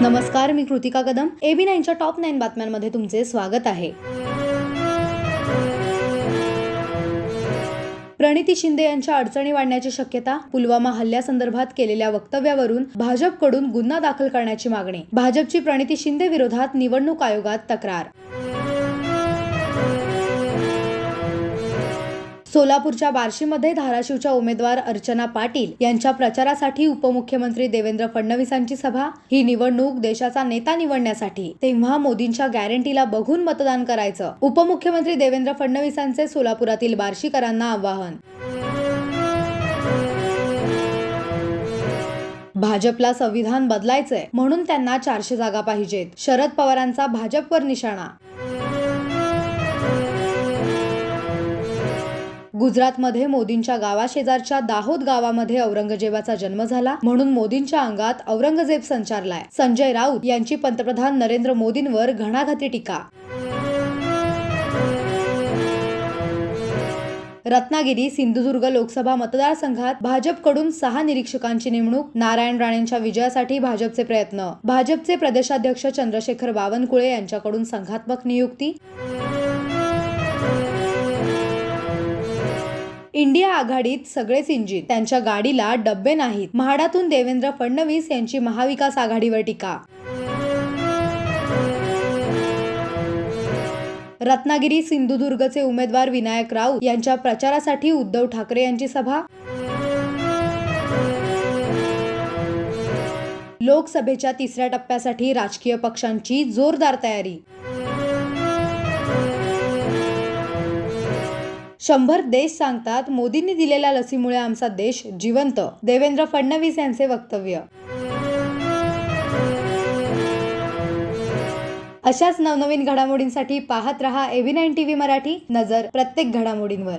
नमस्कार मी कृतिका कदम. एबी नाईनच्या टॉप नाईन बातम्यांमध्ये तुमचे स्वागत आहे. प्रणिती शिंदे यांच्या अडचणी वाढण्याची शक्यता पुलवामा हल्ल्यासंदर्भात केलेल्या वक्तव्यावरून भाजपकडून गुन्हा दाखल करण्याची मागणी. भाजपची प्रणिती शिंदे विरोधात निवडणूक आयोगात तक्रार. सोलापूरच्या बार्शीमध्ये धाराशिवच्या उमेदवार अर्चना पाटील यांच्या प्रचारासाठी उपमुख्यमंत्री देवेंद्र फडणवीसांची सभा. ही निवडणूक देशाचा नेता निवडण्यासाठी. तेव्हा मोदींच्या गॅरंटीला बघून मतदान करायचं. उपमुख्यमंत्री देवेंद्र फडणवीसांचे सोलापुरातील बार्शीकरांना आवाहन. भाजपला संविधान बदलायचंय म्हणून त्यांना चारशे जागा पाहिजेत. शरद पवारांचा भाजपवर निशाणा. गुजरातमध्ये मोदींच्या गावाशेजारच्या दाहोद गावामध्ये औरंगजेबाचा जन्म झाला. म्हणून मोदींच्या अंगात औरंगजेब संचारलाय. संजय राऊत यांची पंतप्रधान नरेंद्र मोदींवर घणाघाती टीका. रत्नागिरी सिंधुदुर्ग लोकसभा मतदारसंघात भाजपकडून सहा निरीक्षकांची नेमणूक नारायण राणेंच्या विजयासाठी भाजपचे प्रयत्न. भाजपचे प्रदेशाध्यक्ष चंद्रशेखर बावनकुळे यांच्याकडून संघात्मक नियुक्ती. इंडिया आघाडीत सगळेच इंजिन त्यांच्या गाडीला डब्बे नाहीत. म्हाडातून देवेंद्र फडणवीस यांची महाविकास आघाडीवर टीका. रत्नागिरी सिंधुदुर्गचे उमेदवार विनायक राऊत यांच्या प्रचारासाठी उद्धव ठाकरे यांची सभा. लोकसभेच्या तिसऱ्या टप्प्यासाठी राजकीय पक्षांची जोरदार तयारी. शंभर देश सांगतात मोदींनी दिलेल्या लसीमुळे आमचा देश जिवंत. देवेंद्र फडणवीस यांचे वक्तव्य. अशाच नवनवीन घडामोडींसाठी पाहत रहा एव्ही नाईन टीव्ही मराठी. नजर प्रत्येक घडामोडींवर.